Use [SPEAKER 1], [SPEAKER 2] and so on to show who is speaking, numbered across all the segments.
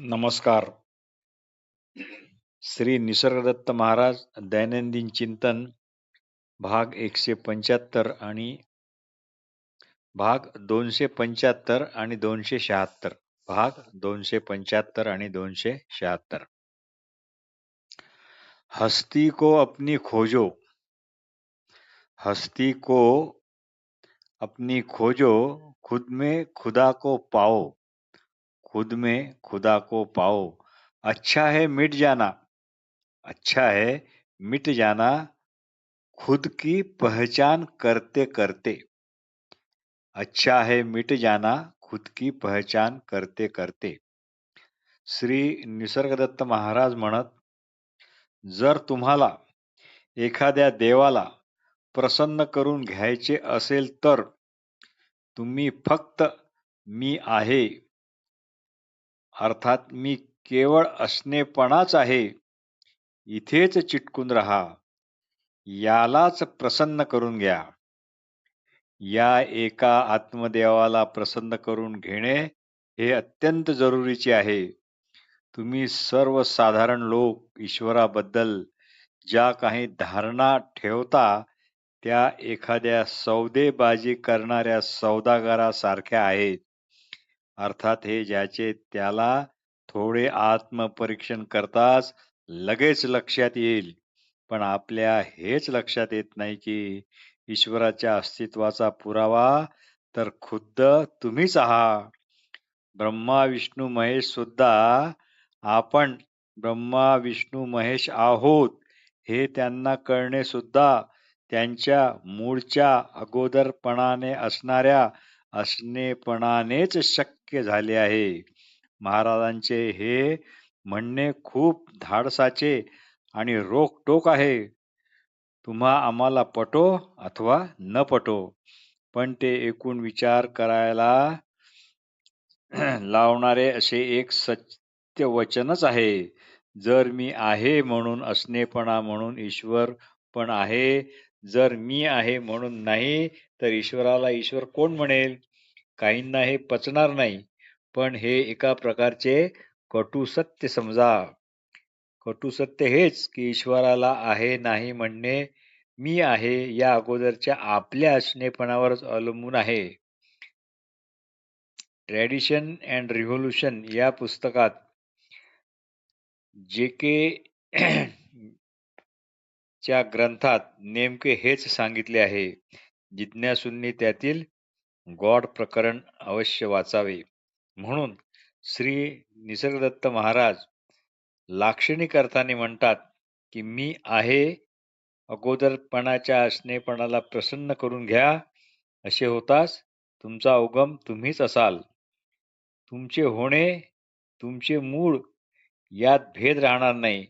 [SPEAKER 1] नमस्कार। श्री निसर्गदत्त महाराज दैनंदिन चिंतन, भाग एकशे पंच्याहत्तर आणि भाग दोनशे पंच्याहत्तर आणि दोनशे शहात्तर. भाग दोनशे पंच्याहत्तर आणि दोनशे शहात्तर. हस्ती को अपनी खोजो. हस्ती को अपनी खोजो, खुद में खुदा को पाओ. खुद में खुदा को पाओ। अच्छा है मिट जाना। अच्छा है मिट जाना खुद की पहचान करते करते। अच्छा है मिट जाना खुद की पहचान करते करते। श्री निसर्गदत्त महाराज म्हणत जर तुम्हाला एखाद्या देवाला प्रसन्न करून घ्यायचे असेल तर तुम्ही फक्त मी आहे. अर्थात मी केवळ असणेपणाच आहे. इथेच चिटकून रहा. यालाच प्रसन्न करून घ्या. या एका आत्मदेवाला प्रसन्न करून घेणे हे अत्यंत जरुरीचे आहे. तुम्ही सर्वसाधारण लोक ईश्वराबद्दल ज्या काही धारणा ठेवता त्या एखाद्या सौदेबाजी करणाऱ्या सौदागारासारख्या आहेत. अर्थात हे ज्याचे त्याला थोडे आत्मपरीक्षण करताच लगेच लक्षात येईल. पण आपल्या हेच लक्षात येत नाही की ईश्वराच्या अस्तित्वाचा पुरावा तर खुद्द तुम्हीच आहात. ब्रह्मा विष्णू महेश सुद्धा आपण ब्रह्मा विष्णू महेश आहोत हे त्यांना कळणे सुद्धा त्यांच्या मूळच्या अगोदरपणाने असणाऱ्या असणेपणानेच शक्य झाले आहे. महाराजांचे हे म्हणणे खूप धाडसाचे आणि रोखटोक आहे. तुम्हा आम्हाला पटो अथवा न पटो पण ते एकूण विचार करायला लावणारे असे एक सत्य वचनच आहे. जर मी आहे म्हणून असणेपणा म्हणून ईश्वर पण आहे. जर मी आहे म्हणून नाही तर ईश्वराला ईश्वर कोण म्हणेल? काहींना हे पचणार नाही पण हे एका प्रकारचे कटू सत्य समजा. कटू सत्य हेच की ईश्वराला आहे नाही म्हणणे मी आहे या अगोदरच्या आपल्या असणेपणावरच अवलंबून आहे. ट्रॅडिशन अँड रिव्होल्युशन या पुस्तकात जे के च्या ग्रंथात नेमके हेच सांगितले आहे. जिज्ञासूंनी त्यातील गॉड प्रकरण अवश्य वाचावे. म्हणून श्री निसर्गदत्त महाराज लाक्षणिक अर्थाने म्हणतात की मी आहे अगोदरपणाच्या असणेपणाला प्रसन्न करून घ्या असे होताच तुमचा उगम तुम्हीच असाल. तुमचे होणे तुमचे मूळ यात भेद राहणार नाही.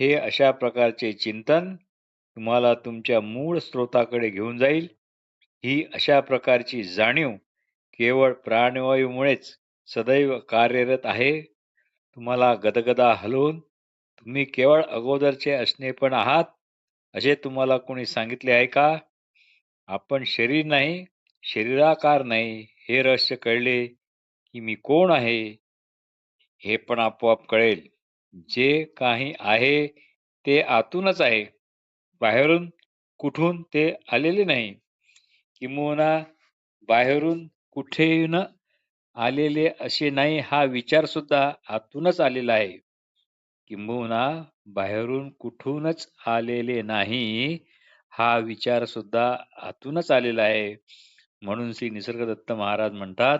[SPEAKER 1] हे अशा प्रकारचे चिंतन तुम्हाला तुमच्या मूळ स्रोताकडे घेऊन जाईल. ही अशा प्रकारची जाणीव केवळ प्राणवायूमुळेच सदैव कार्यरत आहे. तुम्हाला गदगदा हलवून तुम्ही केवळ अगोदरचे असणे पण आहात असे तुम्हाला कोणी सांगितले आहे का? आपण शरीर नाही शरीराकार नाही हे रहस्य कळले की मी कोण आहे? हे पण आपोआप कळेल. जे काही आहे ते आतूनच आहे. बाहेरून कुठून ते आलेले नाही. किंबहुना बाहेरून कुठेन आलेले असे नाही हा विचार सुद्धा आतूनच आलेला आहे. किंबहुना बाहेरून कुठूनच आलेले नाही हा विचार सुद्धा आतूनच आलेला आहे. म्हणून श्री निसर्गदत्त महाराज म्हणतात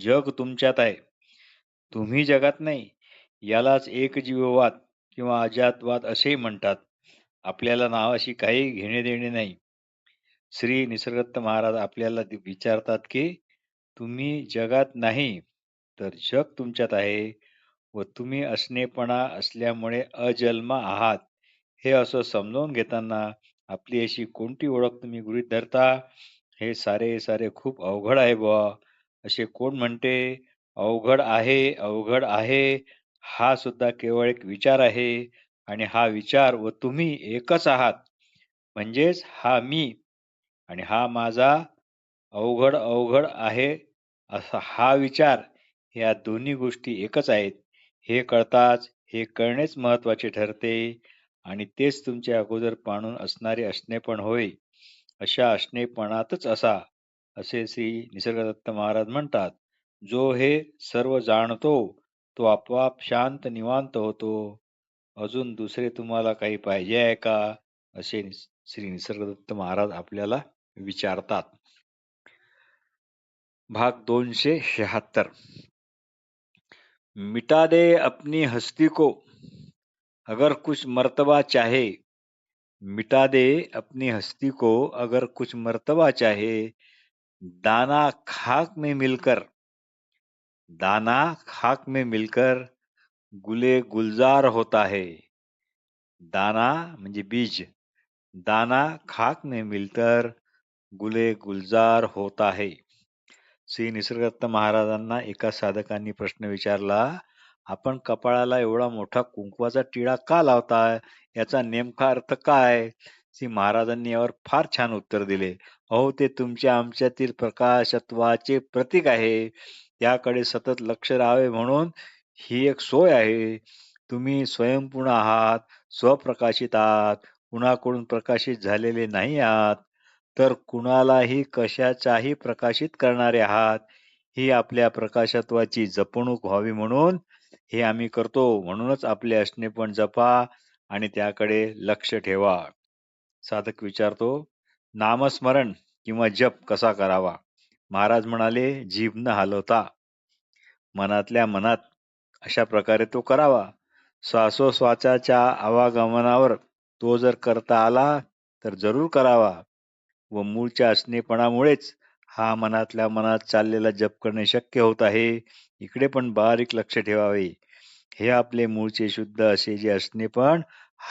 [SPEAKER 1] जग तुमच्यात आहे. तुम्ही जगात नाही. यालाच एकजीववाद किंवा अजातवाद असेही म्हणतात. आपल्याला नावाशी काही घेणे देणे नाही. श्री निसर्गदत्त महाराज आपल्याला विचारतात की तुम्ही जगात नाही तर जग तुमच्यात आहे व तुम्ही असणेपणा असल्यामुळे अजन्मा आहात. हे असं समजावून घेताना आपली अशी कोणती ओळख तुम्ही गृहीत धरता? हे सारे सारे खूप अवघड आहे बुवा. असे कोण म्हणते अवघड आहे अवघड आहे हा सुद्धा केवळ एक विचार आहे आणि हा विचार व तुम्ही एकच आहात. म्हणजेच हा मी आणि हा माझा अवघड अवघड आहे असा हा विचार या दोन्ही गोष्टी एकच आहेत. हे कळताच हे कळणेच महत्त्वाचे ठरते आणि तेच तुमचे अगोदर पाणून असणारे असणेपण होय. अशा असणेपणातच असा असे श्री निसर्गदत्त महाराज म्हणतात जो हे सर्व जाणतो तो आपोआप शांत निवांत होतो. अजून दुसरे तुम्हाला काही पाहिजे आहे का? असे श्री निसर्गदत्त महाराज आपल्याला विचारतात भाग दोनशे शहात्तर. मिटा दे अपनी हस्ती को, अगर कुछ मर्तबा चाहे मिटा दे अपनी हस्ती को, अगर कुछ मर्तबा चाहे, दाना खाक में मिलकर, दाना खाक में मिलकर गुले गुलजार होता है. दाना, म्हणजे बीज, दाना खाक में मिलकर गुले गुलजार होत आहे. श्री निसर्गदत्त महाराजांना एका साधकांनी प्रश्न विचारला आपण कपाळाला एवढा मोठा कुंकवाचा टिळा का लावताय? याचा नेमका अर्थ काय? श्री महाराजांनी यावर फार छान उत्तर दिले अहो ते तुमच्या आमच्यातील प्रकाशत्वाचे प्रतीक आहे. त्याकडे सतत लक्ष राहावे म्हणून ही एक सोय आहे. तुम्ही स्वयंपूर्ण आहात स्वप्रकाशित आहात कुणाकडून प्रकाशित झालेले नाही आहात. तर कुणालाही कशाचाही प्रकाशित करणारे आहात ही आपल्या प्रकाशत्वाची जपणूक व्हावी म्हणून हे आम्ही करतो. म्हणूनच आपले असणे पण जपा आणि त्याकडे लक्ष ठेवा. साधक विचारतो नामस्मरण किंवा जप कसा करावा? महाराज म्हणाले जीभ न हलवता. मनातल्या मनात अशा प्रकारे तो करावा. श्वासोश्वासाच्या आवागमनावर तो जर करता आला तर जरूर करावा. व मूळच्या असणेपणामुळेच हा मनातल्या मनात चाललेला जप करणे शक्य होत आहे. इकडे पण बारीक लक्ष ठेवावे. हे आपले मूळचे शुद्ध असे जे असणे पण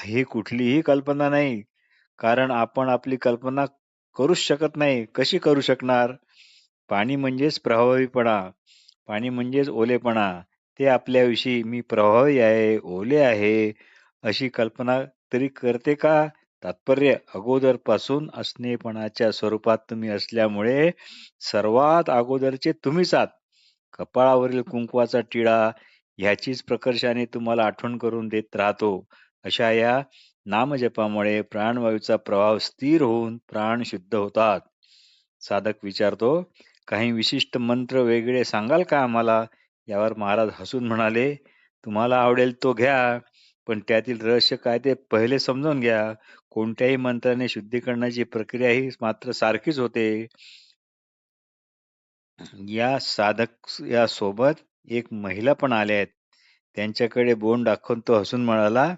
[SPEAKER 1] ही कुठलीही कल्पना नाही. कारण आपण आपली कल्पना करूच शकत नाही. कशी करू शकणार? पाणी म्हणजेच प्रभावीपणा. पाणी म्हणजेच ओलेपणा. ते आपल्याविषयी मी प्रभावी आहे ओले आहे अशी कल्पना तरी करते का? तात्पर्य अगोदरपासून असणेपणाच्या स्वरूपात तुम्ही असल्यामुळे सर्वात अगोदरचे तुम्हीच आहात. कपाळावरील कुंकवाचा टिळा ह्याचीच प्रकर्षाने तुम्हाला आठवण करून देत राहतो. अशा या नामजपामुळे प्राणवायूचा प्रभाव स्थिर होऊन प्राण शुद्ध होतात. साधक विचारतो काही विशिष्ट मंत्र वेगळे सांगाल का आम्हाला यावर महाराज हसून म्हणाले तुम्हाला आवडेल तो घ्या पण त्यातील रहस्य काय ते पहिले समजून घ्या. कोणत्याही मंत्राने शुद्धीकरणाची प्रक्रिया ही मात्र सारखीच होते. या साधक या सोबत एक महिला पण आल्या आहेत. त्यांच्याकडे बोन दाखवून तो हसून म्हणाला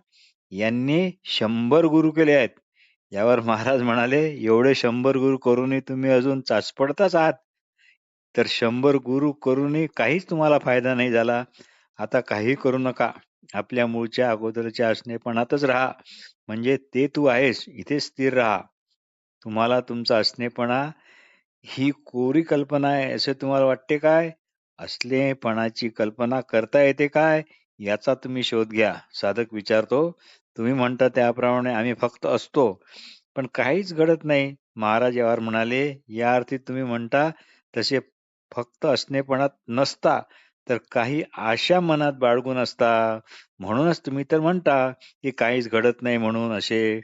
[SPEAKER 1] यांनी शंभर गुरु केले आहेत. यावर महाराज म्हणाले एवढे शंभर गुरु करूनही तुम्ही अजून चाचपडताच आहात. तर शंभर गुरु करूनही काहीच तुम्हाला फायदा नाही झाला. आता काही करू नका. आपल्या मूळच्या अगोदरच्या असणेपणातच राहा. म्हणजे ते तू आहेस इथे स्थिर राहा. तुम्हाला तुमचा असणेपणा ही कोरी कल्पना आहे असे तुम्हाला वाटते काय? असलेपणाची कल्पना करता येते काय? याचा तुम्ही शोध घ्या. साधक विचारतो तुम्ही म्हणता त्याप्रमाणे आम्ही फक्त असतो पण काहीच घडत नाही. महाराज यावर म्हणाले या अर्थी तुम्ही म्हणता तसे फक्त असणेपणात नसता तर काही आशा मनात बाळगून असता. म्हणूनच तुम्ही तर म्हणता की काहीच घडत नाही म्हणून असे.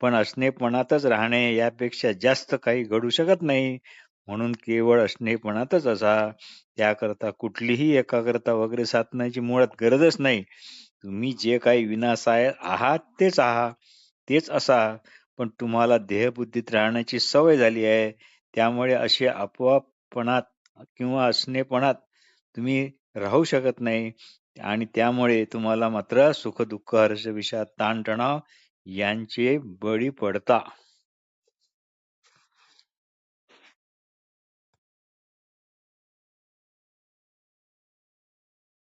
[SPEAKER 1] पण असणेपणातच राहणे यापेक्षा जास्त काही घडू शकत नाही. म्हणून केवळ असणेपणातच असा. त्याकरता कुठलीही एकाग्रता वगैरे साधण्याची मुळात गरजच नाही. तुम्ही जे काही विनासाय आहात तेच आहात तेच असा. पण तुम्हाला देहबुद्धीत राहण्याची सवय झाली आहे. त्यामुळे असे आपोआपपणात किंवा असणेपणात तुम्ही राहू शकत नाही. आणि त्यामुळे तुम्हाला मात्र सुख दुःख हर्ष विषाद ताणतणाव यांचे बळी पडता.